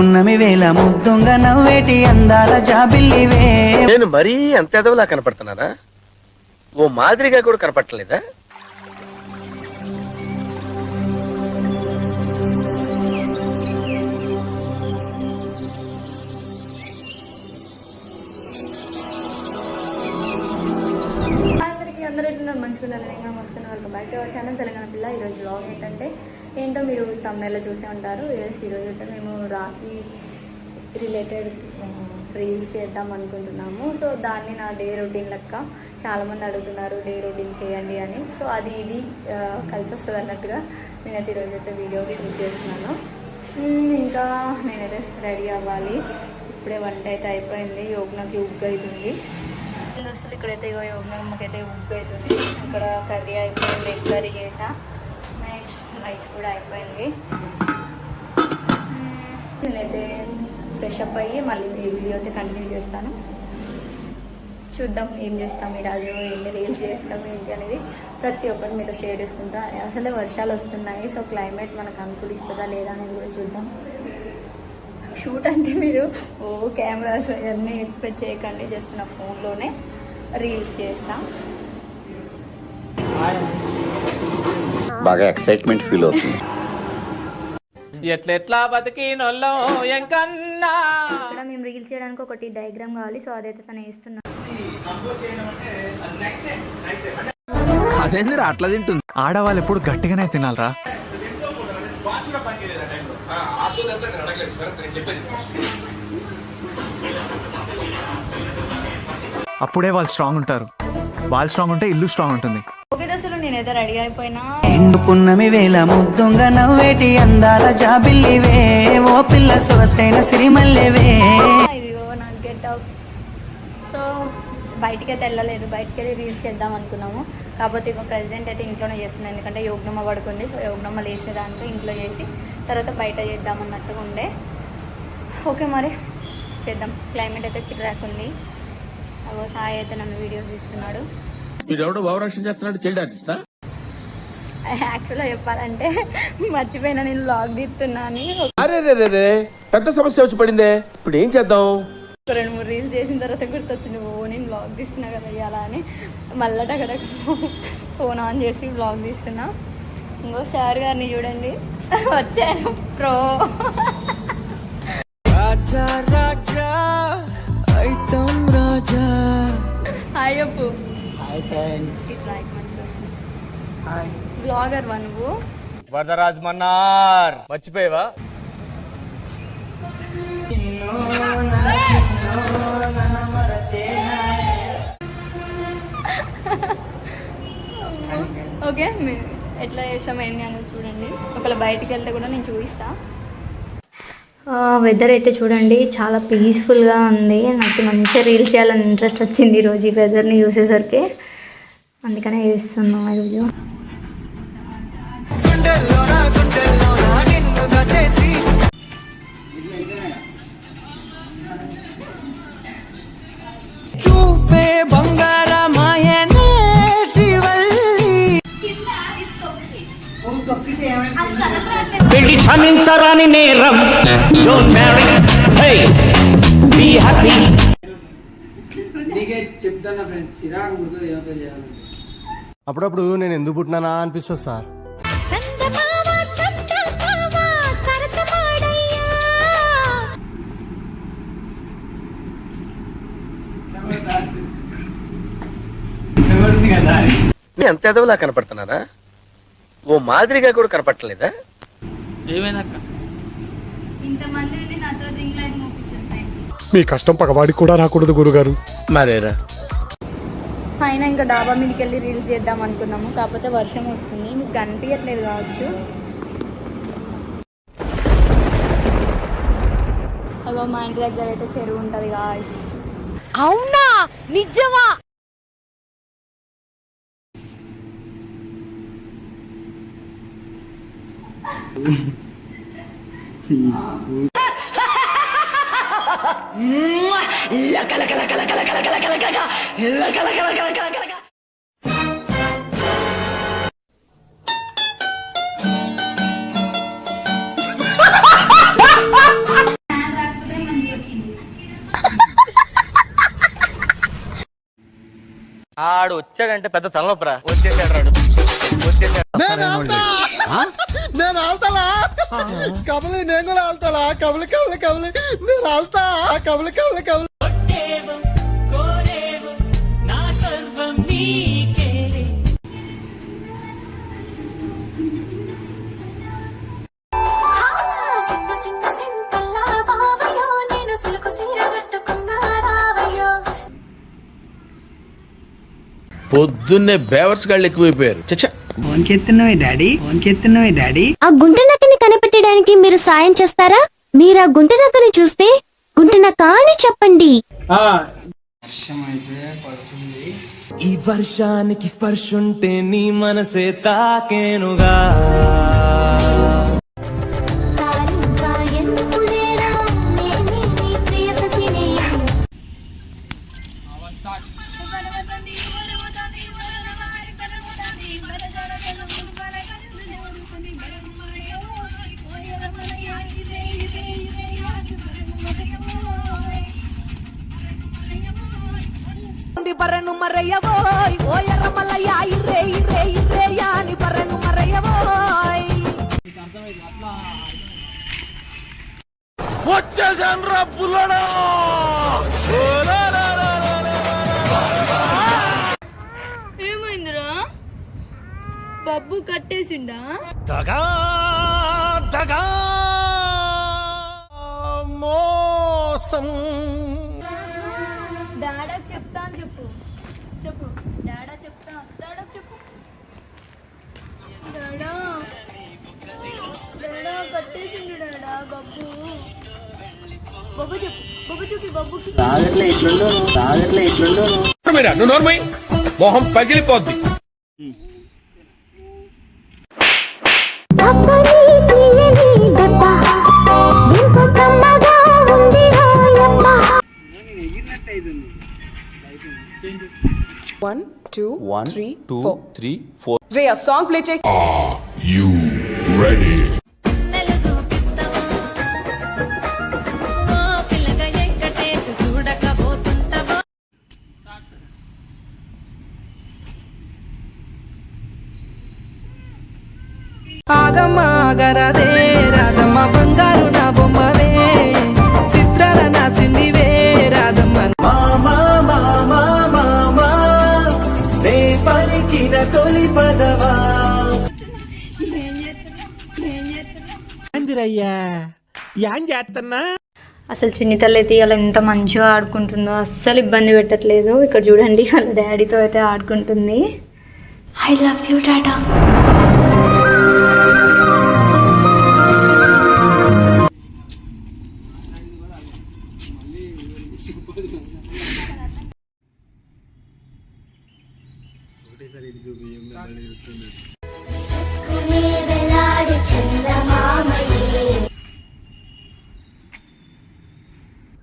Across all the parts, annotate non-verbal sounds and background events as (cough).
ఉన్నమి వేల ముద్దుంగ నవ్వేటి అందాల జాబిల్లివే. నేను మరీ అంత ఎదవలా కనపడుతున్నానా? ఓ మాదిరిగా కూడా కనపడలేదా ఏంటంటే ఏంటో మీరు తమిళలో చూసే ఉంటారు. ఎస్ ఈరోజు అయితే మేము రాఖీ రిలేటెడ్ రీల్స్ చేద్దాం అనుకుంటున్నాము. సో దాన్ని నా డే రొటీన్ లెక్క చాలామంది అడుగుతున్నారు డే రొటీన్ చేయండి అని. సో అది ఇది కలిసి వస్తుంది అన్నట్టుగా నేనైతే ఈరోజు అయితే వీడియో షూట్ చేస్తున్నాను. ఇంకా నేనైతే రెడీ అవ్వాలి. ఇప్పుడే వంట అయితే అయిపోయింది. యోగ్నకి ఉగ్గు అవుతుంది దోస్తులు ఇక్కడైతే ఇగో యోగమ్మకైతే ఉగ్గు అవుతుంది ఇక్కడ కర్రీ అయిపోయింది ఎగ్ కర్రీ చేసా. రైస్ కూడా అయిపోయింది. నేనైతే ఫ్రెష్ అప్ అయ్యి మళ్ళీ ఈ వీడియో అయితే కంటిన్యూ చేస్తాను. చూద్దాం ఏం చేస్తాం ఈరోజు ఎన్ని రీల్స్ చేస్తాం ఏంటి అనేది ప్రతి ఒక్కటి మీతో షేర్ చేసుకుంటా. అసలే వర్షాలు వస్తున్నాయి సో క్లైమేట్ మనకు అనుకూలిస్తుందా లేదా అనేది కూడా చూద్దాం. షూట్ అంటే మీరు ఓ కెమెరాస్ అవన్నీ ఎక్స్పెక్ట్ చేయకండి జస్ట్ నా ఫోన్లోనే రీల్స్ చేస్తాం. బాగా ఎక్సైట్మెంట్ ఫీల్ అవుతుంది. ఎట్లెట్లా బతికినొల్లో ఎంకన్నా? ఇక్కడ మేము రీల్స్ చేయడానికి ఒకటి డయాగ్రామ్ కావాలి సో అదైతే తను వేస్తున్నా అదేందిరా అట్లా తింటుంది. ఆడవాళ్ళు ఎప్పుడు గట్టిగానే తినాలరా. అప్పుడే వాళ్ళు స్ట్రాంగ్ ఉంటారు. వాళ్ళు స్ట్రాంగ్ ఉంటే ఇల్లు స్ట్రాంగ్ ఉంటుంది. నేనైతే రెడీ అయిపోయినా. ఎండుకున్నమి వేల ముద్దుంగ నవ్వేటి అందాల జాబిల్లివే ఓ పిల్ల సొగసైన సిరిమల్లెవే ఇదిగో నా గెటప్ సో బయటికి అయితే వెళ్ళలేదు. బయటికి వెళ్ళి రీల్స్ చేద్దాం అనుకున్నాము. కాకపోతే ఇక ప్రెసిడెంట్ అయితే ఇంట్లోనే చేస్తున్నాను ఎందుకంటే యోగ్నమ్మ పడుకుంది. సో యోగ్నమ్మ లేసేదాంతో ఇంట్లో చేసి తర్వాత బయట చేద్దాం అన్నట్టుగా ఉండే. ఓకే మరి చేద్దాం. క్లైమేట్ అయితే కిరాక్ ఉంది. అగో సాయి అయితే నన్ను వీడియోస్ ఇస్తున్నాడు. వీడెవడో భావరక్షణ చేస్తున్నాడు చైల్డ్ ఆర్టిస్టా యాక్చువల్గా చెప్పాలంటే మర్చిపోయినా నేను బ్లాగ్ తీస్తున్నాను అరే రే రే రే పెద్ద సమస్య వచ్చి పడిందే. ఇప్పుడు ఏం చేద్దాం? ఒక రెండు మూడు రీల్స్ చేసిన తర్వాత గుర్తొచ్చింది ఓ నేను బ్లాగ్ తీస్తున్నా కదా ఇవాళ అని. మళ్ళీ అక్కడ ఫోన్ ఆన్ చేసి బ్లాగ్ తీస్తున్నా. ఇంకో సార్ గారిని చూడండి. వచ్చాను ప్రో హాయ్ చెప్పు. హాయ్ ఫ్రెండ్స్ ఇట్లా ఇటు మంచిగా వస్తుంది. బ్లాగర్ వా నువ్వు? వరదరాజ్ మన్నార్. మర్చిపోయావా? ఓకే మీ- ఎట్లా చేస్తాం ఏంటి అనేది చూడండి. ఒకవేళ బయటికి వెళ్తే కూడా నేను చూపిస్తా. వెదర్ అయితే చూడండి చాలా పీస్ఫుల్గా ఉంది. నాకు మంచిగా రీల్స్ చేయాలని ఇంట్రెస్ట్ వచ్చింది ఈరోజు ఈ వెదర్ని చూసేసరికి. అందుకనే చేస్తున్నాం ఈరోజు. చూపే బంగారమాయనే పెళ్ళి క్షమించరాని నేరం. Don't marry hey be happy నీకే చెప్తాను ఫ్రెండ్స్ చిరాకు పుడుతుంది అప్పుడప్పుడు నేను ఎందుకు పుట్టినానా అనిపిస్తుంది సార్. నేను అంత ఎదవలా కనపడుతున్నానా ఓ మాదిరిగా కూడా కనపడలేదా మీ కష్టం పగవాడికి కూడా రాకూడదు గురుగారు. మరేరా? పైన ఇంకా డాబా మీదకి వెళ్ళి రీల్స్ చేద్దాం అనుకున్నాము. కాకపోతే వర్షం వస్తుంది. మీకు కనిపించట్లేదు కావచ్చు. అగో మా ఇంటి దగ్గర అయితే చెరువు ఉంటుంది గాయస్ అవునా? నిజమా? (laughs) ఆడు వచ్చాడంటే పెద్ద తలనొప్పరా వచ్చేసాడు రాడు వచ్చేసాడు నేను నేను కబలి నేను కూడా ఆల్తాలా కబలి కబలి కబలి నేను ఆల్తా కబలి కబలి కబలి పొద్దున్నే బేవర్స్ గాళ్ళు ఎక్కువైపోయారు. చచ్చా. ఫోన్ చేస్తున్నావే డాడీ? ఫోన్ చేస్తున్నావే డాడీ? ఆ గుంట నక్కని కనిపెట్టడానికి మీరు సాయం చేస్తారా మీరు ఆ గుంట నక్కని చూస్తే గుంట నక్క అని చెప్పండి వర్షం అయితే పడుతుంది ఈ వర్షానికి స్పర్శుంటే నీ మనసే తాకేనుగా పర్రను మరయ్యవోయ్ ఓ ఎర్రమల్లయ్య ఇర్రే ఇర్రే ఇర్రే యాని పర్రను మరయ్యవోయ్ వచ్చేసాను రా పుల్లడా ఏమైందిరా? బబ్బు కట్టేసిండా? దగా మోసం. డాడా చెప్తా అని చెప్పు. చెప్పు. డాడా చెప్తా. డాడా చెప్పు. డాడా. డాడా కట్టేసిండు డాడా బబ్బు. బొబ్బు చెప్పు. బొబ్బు చూపి బబ్బుకి. రాగట్లే ఇట్లుండో. రాగట్లే ఇట్లుండో. నువ్వు నోర్మై మొహం పగిలిపోద్ది. One two three four three four రే ఆ సాంగ్ ప్లే చేయి ఆగమ్మ ఆగరాదే రాగమ్మ తొలి పదవా. అసలు చిన్ని తల్లి అయితే ఇలా ఎంత మంచిగా ఆడుకుంటుందో అస్సలు ఇబ్బంది పెట్టట్లేదు. ఇక్కడ చూడండి వాళ్ళ డాడీతో అయితే ఆడుకుంటుంది. ఐ లవ్ యూ డాడా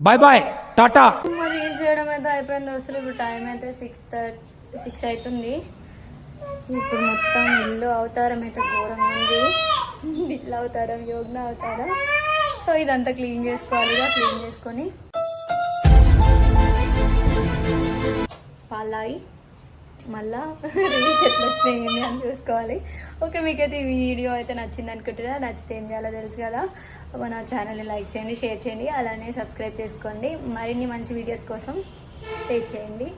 బాయ్ బాయ్ టాటా మరి రీల్స్ చేయడం అయితే అయిపోయింది. అసలు ఇప్పుడు టైం అయితే సిక్స్ థర్టీ సిక్స్ అవుతుంది ఇప్పుడు మొత్తం ఇల్లు అవతారం అయితే ఘోరంగా ఉంది. ఇల్లు అవతారం యోగ్న అవతారం. సో ఇదంతా క్లీన్ చేసుకోవాలి క్లీన్ చేసుకొని. పాలాయి. మళ్ళా రీల్స్ ఎట్లా వచ్చినాయి అని చూసుకోవాలి. ఓకే మీకైతే ఈ వీడియో అయితే నచ్చింది అనుకుంటున్నా. నచ్చితే ఏం చేయాలో తెలుసు కదా. మన ఛానల్ని లైక్ చేయండి షేర్ చేయండి అలానే సబ్స్క్రైబ్ చేసుకోండి. మరిన్ని మంచి వీడియోస్ కోసం వెయిట్ చేయండి.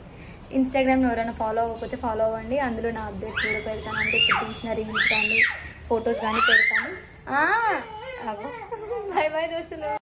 ఇన్స్టాగ్రామ్ని ఎవరైనా ఫాలో అవ్వకపోతే ఫాలో అవ్వండి. అందులో నా అప్డేట్స్ కూడా పెడతాను. అంటే ఇప్పుడు తీసిన రీల్స్ కానీ ఫొటోస్ కానీ పెడతాను. బాయ్ బాయ్ (laughs) దోస్తులు.